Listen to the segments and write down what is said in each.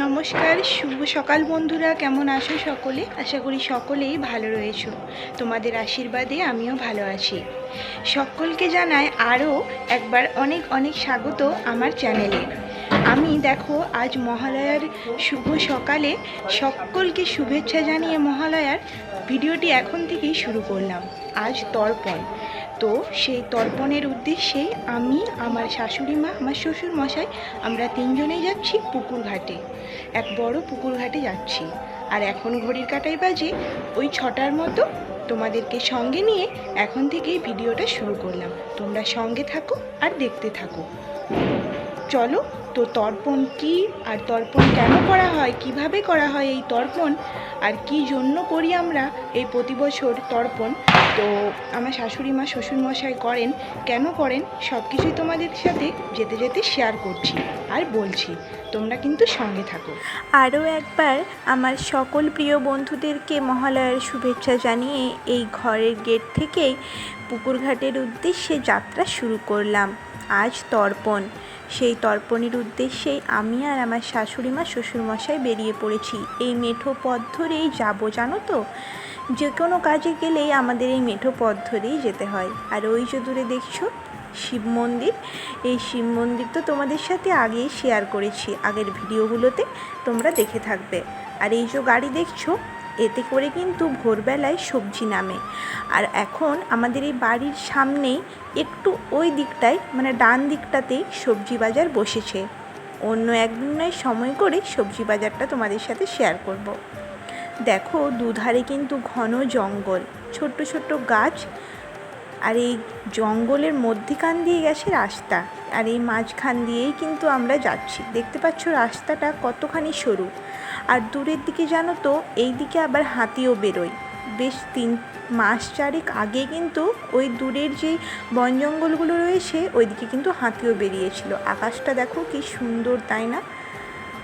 নমস্কার, শুভ সকাল বন্ধুরা, কেমন আছো সকলে? আশা করি সকলেই ভালো রয়েছো। তোমাদের আশীর্বাদে আমিও ভালো আছি। সকলকে জানাই আরও একবার অনেক অনেক স্বাগত আমার চ্যানেলে। আমি দেখো, আজ মহালয়ার শুভ সকালে সকলকে শুভেচ্ছা জানিয়ে মহালয়ার ভিডিওটি এখন থেকেই শুরু করলাম। আজ তর্পণ। তো সেই তর্পণের উদ্দেশ্যে আমি, আমার শাশুড়ি মা, আমার শ্বশুর মশাই, আমরা তিনজনেই যাচ্ছি পুকুর ঘাটে। এক বড় পুকুর ঘাটে যাচ্ছি। আর এখন ঘড়ির কাটাই বাজে, ওই ছটার মতো তোমাদেরকে সঙ্গে নিয়ে এখন থেকেই ভিডিওটা শুরু করলাম। তোমরা সঙ্গে থাকো আর দেখতে থাকো। চলো, তো তর্পণ কি আর তর্পণ কেন করা হয়? কীভাবে করা হয় এই তর্পণ? আর কি জন্য করি আমরা এই প্রতি বছর তর্পণ? তো আমার শাশুড়ি মা, শ্বশুরমশাই করেন, কেন করেন সব কিছুই তোমাদের সাথে যেতে যেতে শেয়ার করছি আর বলছি। তোমরা কিন্তু সঙ্গে থাকো। আরও একবার আমার সকল প্রিয় বন্ধুদেরকে মহালয়ার শুভেচ্ছা জানিয়ে এই ঘরের গেট থেকেই পুকুরঘাটের উদ্দেশ্যে যাত্রা শুরু করলাম। আজ তর্পণ। সেই তর্পণের উদ্দেশ্যেই আমি আর আমার শাশুড়ি মা শ্বশুরমশাই বেরিয়ে পড়েছি। এই মেঠো পথ ধরেই যাব, জানো তো? যে কোনো কাজে গেলেই আমাদের এই মেঠো পথ ধরেই যেতে হয়। আর ওই যে দূরে দেখছ, শিব মন্দির? এই শিব মন্দির তো তোমাদের সাথে আগেই শেয়ার করেছি। আগের ভিডিওগুলোতে তোমরা দেখে থাকবে। আর এই যে গাড়ি দেখছ এতে করে কিন্তু ভোরবেলায় সবজি নামে। আর এখন আমাদের এই বাড়ির সামনেই একটু ওই দিকটায় মানে ডান দিকটাতেই সবজি বাজার বসেছে। অন্য একদিন নয়, সময় করে সবজি বাজারটা তোমাদের সাথে শেয়ার করব। দেখো, দুধারে কিন্তু ঘন জঙ্গল, ছোট্ট ছোট্ট গাছ, আর এই জঙ্গলের মধ্যিখান দিয়ে গেছে রাস্তা। আর এই মাঝখান দিয়েই কিন্তু আমরা যাচ্ছি। দেখতে পাচ্ছ রাস্তাটা কতখানি সরু। আর দূরের দিকে জানো তো এই দিকে আবার হাতিও বেরোয়। বেশ তিন মাস চারেক আগে কিন্তু ওই দূরের যেই বন জঙ্গলগুলো রয়েছে, ওইদিকে কিন্তু হাতিও বেরিয়েছিল। আকাশটা দেখো কি সুন্দর, তাই না?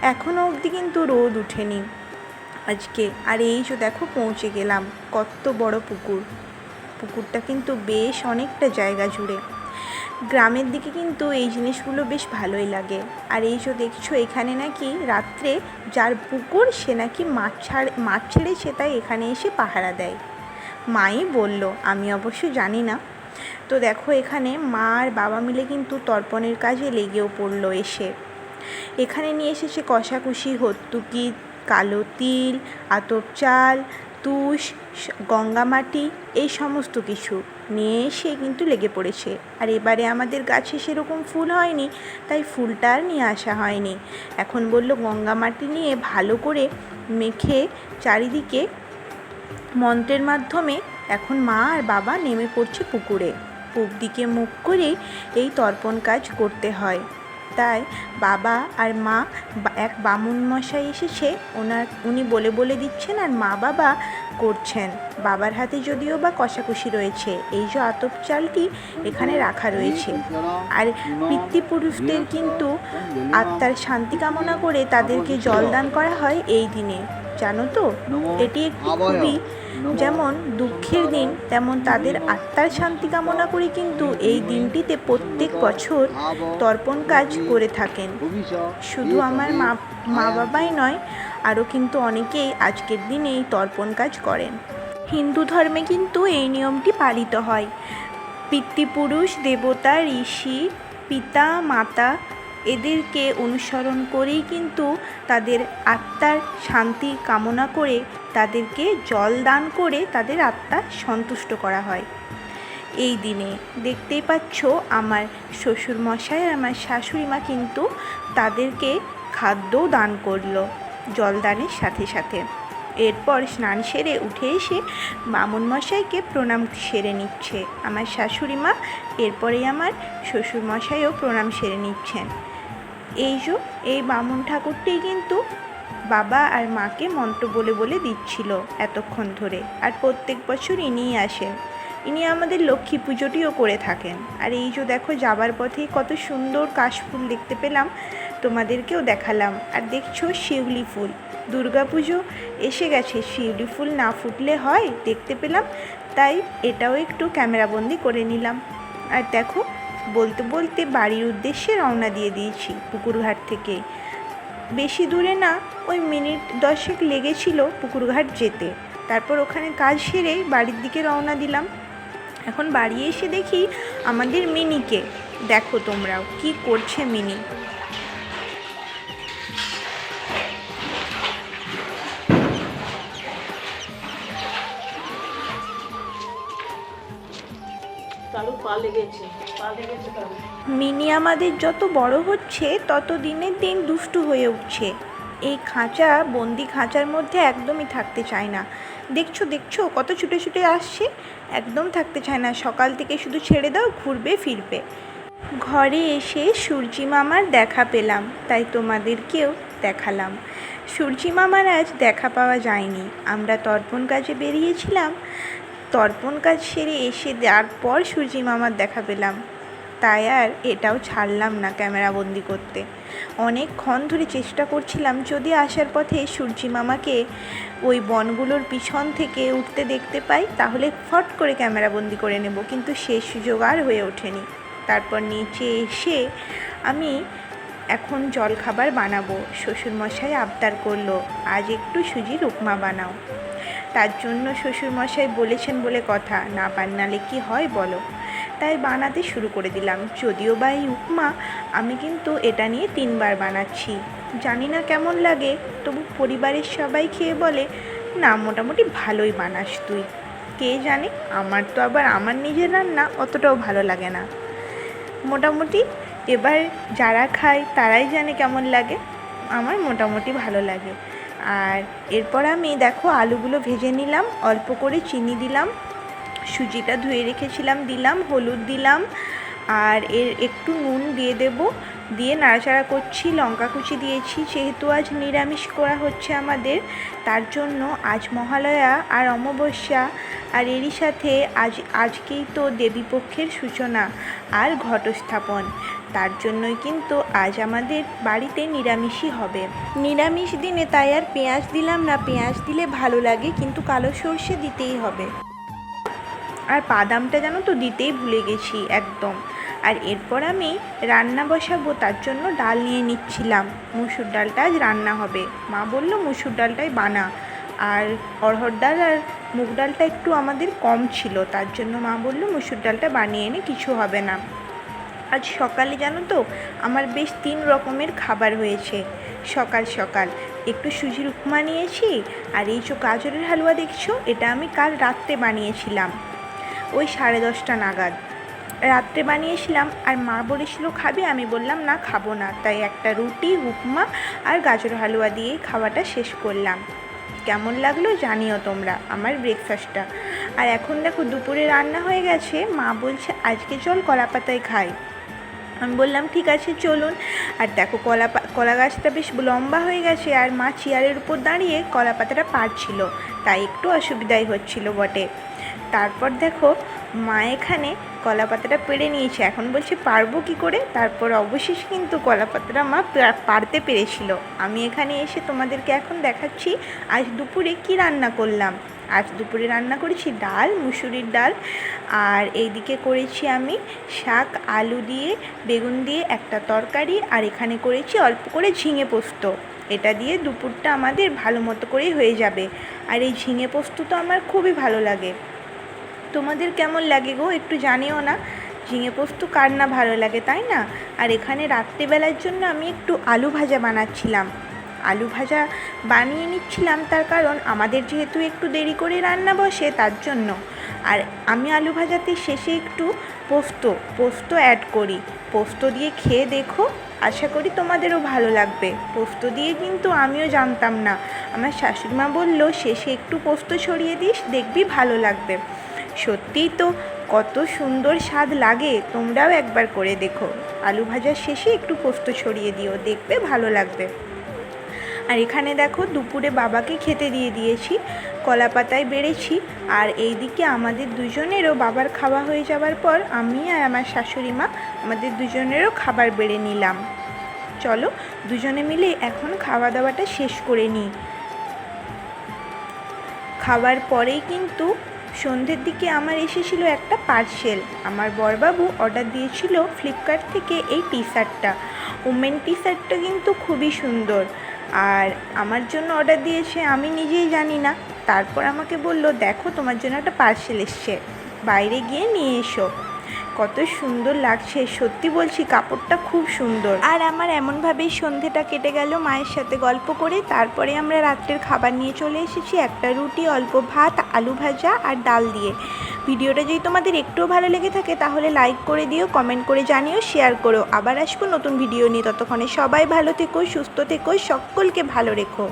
এখনও অবধি কিন্তু রোদ উঠেনি আজকে। আর এই যে দেখো, পৌঁছে গেলাম। কত বড় পুকুর। পুকুরটা কিন্তু বেশ অনেকটা জায়গা জুড়ে। গ্রামের দিকে কিন্তু এই জিনিসগুলো বেশ ভালোই লাগে। আর এই যে দেখছ, এখানে নাকি রাত্রে যার পুকুর, সে নাকি মাছ ছাড় মাছ ছেড়ে সে তাই এখানে এসে পাহারা দেয়। মাই বলল, আমি অবশ্য জানি না। তো দেখো, এখানে মা আর বাবা মিলে কিন্তু তর্পণের কাজে লেগেও পড়ল এসে। এখানে নিয়ে এসেছে কষাকুষি, হত্তুকি, কালো তিল, আতপ চাল, তুষ গঙ্গামাটি, এই সমস্ত কিছু। নিয়ে এসে কিন্তু লেগে পড়েছে। আর এবারে আমাদের গাছে সেরকম ফুল হয়নি, তাই ফুলটা আর নিয়ে আসা হয়নি। এখন বলল গঙ্গা মাটি নিয়ে ভালো করে মেখে চারিদিকে মন্ত্রের মাধ্যমে এখন মা আর বাবা নেমে পড়ছে পুকুরে। পূব দিকে মুখ করেই এই তর্পণ কাজ করতে হয়। তাই বাবা আর মা এক বামুন মশাই এসেছে, ওনার, উনি বলে বলে দিচ্ছেন আর মা বাবা করছেন। বাবার হাতে যদিও বা কষাকষি রয়েছে, এই যে আতপ চালটি এখানে রাখা রয়েছে। আর পিতৃপুরুষদের কিন্তু আত্মার শান্তি কামনা করে তাদেরকে জলদান করা হয় এই দিনে। জানো তো? এটি একটি খুবই যেমন দুঃখের দিন, তেমন তাদের আত্মার শান্তি কামনা করে কিন্তু এই দিনটিতে প্রত্যেক বছর তর্পণ কাজ করে থাকেন। শুধু আমার মা মা বাবাই নয়, আরও কিন্তু অনেকেই আজকের দিনে এই তর্পণ কাজ করেন। হিন্দু ধর্মে কিন্তু এই নিয়মটি পালিত হয়। পিতৃপুরুষ, দেবতা, ঋষি, পিতা, মাতা এদেরকে অনুসরণ করেই কিন্তু তাদের আত্মার শান্তি কামনা করে তাদেরকে জল দান করে তাদের আত্মা সন্তুষ্ট করা হয়। এই দিনে দেখতেই পাচ্ছ আমার শ্বশুরমশাই আর আমার শাশুড়ি মা কিন্তু তাদেরকে খাদ্যও দান করল জলদানের সাথে সাথে। এরপর স্নান সেরে উঠে এসে বামুন মশাইকে প্রণাম সেরে নিচ্ছে। আমার শাশুড়ি মা এরপরেই আমার শ্বশুরমশাইও প্রণাম সেরে নিচ্ছেন। এই যে, এই বামুন ঠাকুরটি কিন্তু বাবা আর মাকে মন্ত্র বলে বলে দিচ্ছিল এতক্ষণ ধরে। আর প্রত্যেক বছর ইনিই আসেন। ইনি আমাদের লক্ষ্মী পুজোটিও করে থাকেন। আর এই যে দেখো, যাবার পথে কত সুন্দর কাশফুল দেখতে পেলাম, তোমাদেরকেও দেখালাম। আর দেখছ শিউলি ফুল। দুর্গাপুজো এসে গেছে। শিউলি ফুল না ফুটলে হয়, দেখতে পেলাম, তাই এটাও একটু ক্যামেরাবন্দি করে নিলাম। আর দেখো বলতে বলতে বাড়ির উদ্দেশ্যে রওনা দিয়ে দিয়েছি পুকুরঘাট থেকে। বেশি দূরে না, ওই মিনিট দশেক লেগেছিল পুকুরঘাট যেতে। তারপর ওখানে কাজ সেরে বাড়ির দিকে রওনা দিলাম। এখন বাড়ি এসে দেখি আমাদের মিনিকে। দেখো তোমরাও, কি করছে মিনি? কালু পা লেগেছে। মিনি আমাদের যত বড় হচ্ছে, তত দিনের দিন দুষ্টু হয়ে উঠছে। এই খাঁচা বন্দি খাঁচার মধ্যে একদমই থাকতে চায় না। দেখছ দেখছ, কত ছুটে ছুটে আসছে? একদম থাকতে চায় না। সকাল থেকে শুধু ছেড়ে দাও, ঘুরবে, ফিরবে। ঘরে এসে সূর্যি মামার দেখা পেলাম, তাই তোমাদেরকেও দেখালাম। সূর্যি মামার আজ দেখা পাওয়া যায়নি। আমরা তর্পণ কাজে বেরিয়েছিলাম। তর্পণ কাজ সেরে এসে দেওয়ার পর সূর্যি মামার দেখা পেলাম। তাই আর এটাও ছাড়লাম না ক্যামেরা বন্দি করতে। অনেকক্ষণ ধরে চেষ্টা করছিলাম যদি আসার পথে সূর্যি মামাকে ওই বনগুলোর পিছন থেকে উঠতে দেখতে পাই, তাহলে ফট করে ক্যামেরা বন্দি করে নেব, কিন্তু সে সুযোগ আর হয়ে ওঠেনি। তারপর নিচে এসে আমি এখন জলখাবার বানাবো, শ্বশুরমশাই আবদার করল, আজ একটু সুজির উপমা বানাও। তার জন্য শ্বশুরমশাই বলেছেন বলে কথা। না বানালে কি হয় বলো? তাই বানাতে শুরু করে দিলাম। যদিও বা এই উপমা, আমি কিন্তু এটা নিয়ে তিনবার বানাচ্ছি। জানি না কেমন লাগে, তবু পরিবারের সবাই খেয়ে বলে, না, মোটামুটি ভালোই বানাস তুই। কে জানে? আমার তো আবার আমার নিজের রান্না অতটাও ভালো লাগে না। মোটামুটি এবার যারা খায় তারাই জানে কেমন লাগে। আমার মোটামুটি ভালো লাগে। আর এরপর আমি দেখো আলুগুলো ভেজে নিলাম, অল্প করে চিনি দিলাম, সুজিটা ধুয়ে রেখেছিলাম, দিলাম, হলুদ দিলাম আর এর একটু নুন দিয়ে দেব। দিয়ে নাড়াচাড়া করছি, লঙ্কা কুচি দিয়েছি। যেহেতু আজ নিরামিষ করা হচ্ছে আমাদের, তার জন্য আজ মহালয়া আর অমাবস্যা আর এরই সাথে আজ, আজকেই তো দেবীপক্ষের সূচনা আর ঘটস্থাপন। তার জন্যই কিন্তু আজ আমাদের বাড়িতে নিরামিষই হবে। নিরামিষ দিনে তাই আর পেঁয়াজ দিলাম না। পেঁয়াজ দিলে ভালো লাগে, কিন্তু কালো সর্ষে দিতেই হবে। আর বাদামটা জানো তো দিতেই ভুলে গেছি, একদম। আর এরপর আমি রান্না বসাবো তার জন্য ডাল নিয়ে নিচ্ছিলাম। মুসুর ডালটা আজ রান্না হবে। মা বলল, মুসুর ডালটাই বানা। আর অরহর ডাল আর মুগ ডালটা একটু আমাদের কম ছিল। তার জন্য মা বলল, মুসুর ডালটা বানিয়ে এনে কিছু হবে না। আজ সকালে জানো তো, আমার বেশ তিন রকমের খাবার হয়েছে। সকাল সকাল। একটু সুজির উপমা নিয়েছি আর এই যে গাজরের হালুয়া দেখছ, এটা আমি কাল রাত্রে বানিয়েছিলাম। ওই সাড়ে দশটা নাগাদ। রাত্রে বানিয়েছিলাম আর মা বলেছিল, খাবে? আমি বললাম, না, খাব না। তাই একটা রুটি, উপমা আর গাজর হালুয়া দিয়ে খাওয়াটা শেষ করলাম। কেমন লাগল জানিও তোমরা, আমার ব্রেকফাস্টটা আর এখন দেখো দুপুরে রান্না হয়ে গেছে, মা বলছে, আজকে চল কলা পাতায় খাই। আমি বললাম, ঠিক আছে, চলুন। আর দেখো কলা কলা গাছটা বেশ লম্বা হয়ে গেছে আর মা চেয়ারের উপর দাঁড়িয়ে কলা পাতাটা পারছিল তাই একটু অসুবিধাই হচ্ছিল বটে। তারপর দেখো মা এখানে কলা পাতাটা পেরে নিয়েছে। এখন বলছে, পারব কি করে? তারপর অবশেষে কিন্তু কলা পাতাটা মা পারতে পেরেছিল। আমি এখানে এসে তোমাদেরকে এখন দেখাচ্ছি, আজ দুপুরে কি রান্না করলাম। আজ দুপুরে রান্না করেছি ডাল, মুসুরির ডাল, আর এইদিকে করেছি আমি শাক, আলু দিয়ে, বেগুন দিয়ে একটা তরকারি, আর এখানে করেছি অল্প করে ঝিঙে পোস্ত। এটা দিয়ে দুপুরটা আমাদের ভালো মতো করেই হয়ে যাবে। আর এই ঝিঙে পোস্ত তো আমার খুবই ভালো লাগে। তোমাদের কেমন লাগে গো? একটু জানিও না। ঝিঙে পোস্ত কার না ভালো লাগে, তাই না? আর এখানে রাত্রেবেলার জন্য আমি একটু আলু ভাজা বানাচ্ছিলাম। আলু ভাজা বানিয়ে নিচ্ছিলাম তার কারণ আমাদের যেহেতু একটু দেরি করে রান্না বসে, তার জন্য। আর আমি আলু ভাজাতে শেষে একটু পোস্ত পোস্ত অ্যাড করি। পোস্ত দিয়ে খেয়ে দেখো, আশা করি তোমাদেরও ভালো লাগবে। পোস্ত দিয়ে কিন্তু আমিও জানতাম না। আমার শাশুড়িমা বলল, শেষে একটু পোস্ত ছড়িয়ে দিস, দেখবি ভালো লাগবে। সত্যিই তো কত সুন্দর স্বাদ লাগে। তোমরাও একবার করে দেখো। আলু ভাজার শেষে একটু পোস্ত ছড়িয়ে দিও, দেখবে ভালো লাগবে। আর এখানে দেখো, দুপুরে বাবাকে খেতে দিয়ে দিয়েছি কলা পাতায় বেড়েছি। আর এইদিকে আমাদের দুজনেরও বাবার খাওয়া হয়ে যাওয়ার পর আমি আর আমার শাশুড়ি মা আমাদের দুজনেরও খাবার বেড়ে নিলাম। চলো, দুজনে মিলে এখন খাওয়া দাওয়াটা শেষ করে নিই। খাওয়ার পরেই কিন্তু সন্ধ্যের দিকে আমার এসেছিল একটা পার্সেল। আমার বরবাবু অর্ডার দিয়েছিল ফ্লিপকার্ট থেকে এই টি শার্টটা ওমেন টি শার্টটা কিন্তু খুবই সুন্দর। আর আমার জন্য অর্ডার দিয়েছে, আমি নিজেই জানি না। তারপর আমাকে বলল, দেখো, তোমার জন্য একটা পার্সেল এসছে। বাইরে গিয়ে নিয়ে এসো। কত সুন্দর লাগছে। সত্যি বলছি, কাপড়টা খুব সুন্দর। আর আমার এমনভাবেই সন্ধেটা কেটে গেল মায়ের সাথে গল্প করে। তারপরে আমরা রাত্রের খাবার নিয়ে চলে এসেছি একটা রুটি, অল্প ভাত, আলু ভাজা আর ডাল দিয়ে। ভিডিওটা যদি তোমাদের একটুও ভালো লেগে থাকে, তাহলে লাইক করে দিও কমেন্ট করে জানিও শেয়ার করো। আবার আসব নতুন ভিডিও নিয়ে। ততক্ষণে সবাই ভালো থেকো, সুস্থ থেকো, সকলকে ভালো রেখো।